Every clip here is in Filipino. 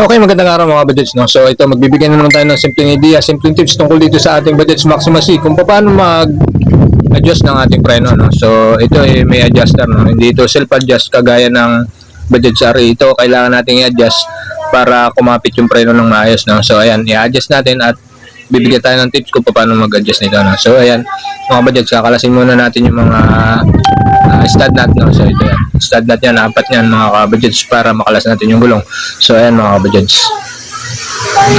Okay, magandang araw mga budgets. No? So ito, magbibigay na naman tayo ng simpleng idea, simpleng tips tungkol dito sa ating budgets Maxima C kung paano mag-adjust ng ating preno. No? So ito eh, may adjuster. No? Hindi ito self-adjust kagaya ng budgets RE. Ito, kailangan nating i-adjust para kumapit yung preno ng maayos. No? So ayan, i-adjust natin at bibigyan tayo ng tips kung paano mag-adjust nito. No? So ayan, mga budgets, kakalasin muna natin yung mga uh, stud nut. No? So ito yan. Stud nut yan, apat yan mga kabudgets para makalas natin yung gulong. So ayan mga kabudgets.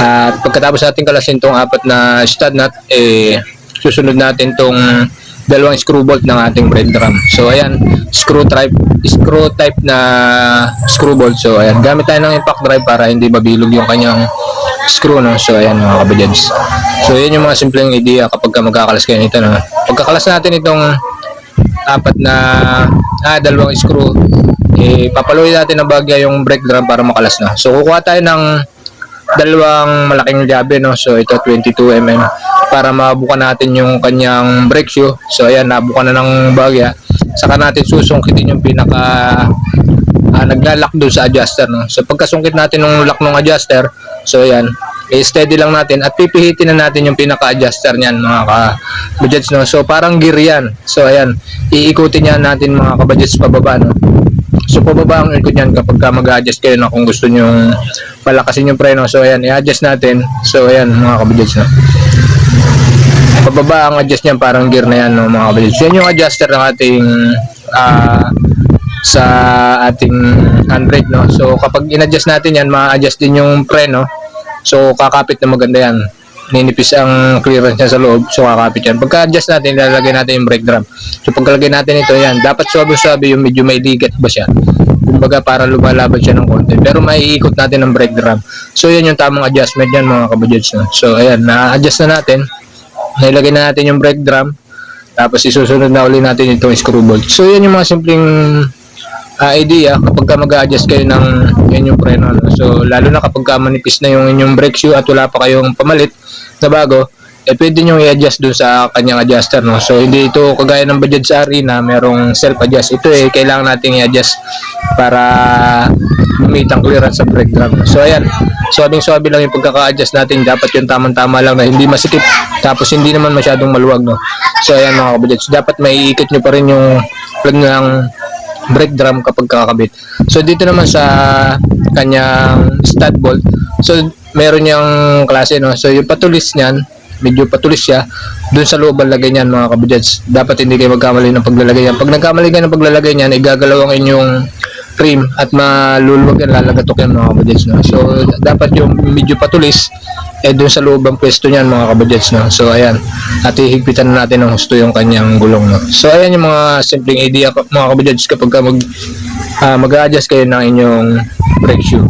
At pagkatapos natin kalasin tong apat na stud nut, eh, susunod natin tong dalawang screw bolt ng ating brake drum. So ayan, screw type screw type na screw bolt. So ayan, gamit tayo ng impact drive para hindi mabilog yung kanyang screw no. So ayan mga kabudgets. So yan yung mga simpleng idea kapag ka magkakalas kayo nito no. Pagkakalas natin itong apat na ah, dalawang screw eh papaluin natin ng bagya yung brake drum para makalas na. So kukuha tayo ng dalawang malaking llabe no. So ito 22 mm para mabuka natin yung kanyang brake shoe. So ayan nabuka na ng bagya. Saka natin susungkitin yung pinaka ah, naglalak doon sa adjuster no. So pagkasungkit natin ng lock ng adjuster, so ayan, i-steady lang natin at pipihitin na natin yung pinaka-adjuster niyan mga ka-budgets no. So parang gear yan. So ayan, iikutin yan natin mga ka-budgets pababa no. So pababa ang ikot niyan kapag ka mag-adjust kayo na kung gusto niyo palakasin yung preno. So ayan, i-adjust natin. So ayan mga ka-budgets no. Pababa ang adjust niyan parang gear na yan no mga ka-budgets. Yan yung adjuster ng ating ah, sa ating handbrake no. So kapag in-adjust natin yan, ma-adjust din yung preno. So kakapit na maganda yan. Ninipis ang clearance niya sa loob, so kakapit yan. Pagka-adjust natin, ilalagay natin yung brake drum. So pagkalagay natin ito yan, dapat swabe-swabe yung medyo may ligat ba siya. Kumbaga para lumalaban siya ng konti. Pero maiikot natin ang brake drum. So yan yung tamang adjustment yan mga kabudgets. No? So ayan, na-adjust na natin. Nailagay na natin yung brake drum. Tapos isusunod na uli natin itong screw bolt. So yan yung mga simpleng ah, idea kapag ka mag-adjust kayo ng yan yung preno. No? So, lalo na kapag ka manipis na yung inyong brake shoe at wala pa kayong pamalit na bago, eh pwede nyo i-adjust dun sa kanyang adjuster. No? So, hindi ito kagaya ng Bajaj Sari na merong self-adjust. Ito eh, kailangan nating i-adjust para lumit ang clearance sa brake drum. So, ayan. Swabing-swabe lang yung pagkaka-adjust natin. Dapat yung tamang-tama lang na hindi masikip. Tapos, hindi naman masyadong maluwag. No? So, ayan mga kabudget. So, dapat maiikot nyo pa rin yung plug ng brake drum kapag kakabit. So dito naman sa kanyang stud bolt, so meron niyang klase no. So yung patulis niyan, medyo patulis siya doon sa loob ang lagay niyan mga kabudgets. Dapat hindi kayo magkamali ng paglalagay niyan. Pag nagkamali kayo ng paglalagay niyan, igagalaw ang inyong trim at maluluwag yan, lalagatok yan mga kabudgets no. So dapat yung medyo patulis eh doon sa loob ang pwesto niyan mga kabudgets no. So ayan, at ihigpitan na natin ng husto yung kanyang gulong no. So ayan yung mga simpleng idea mga kabudgets kapag ka mag ah, mag-adjust kayo ng inyong brake shoe.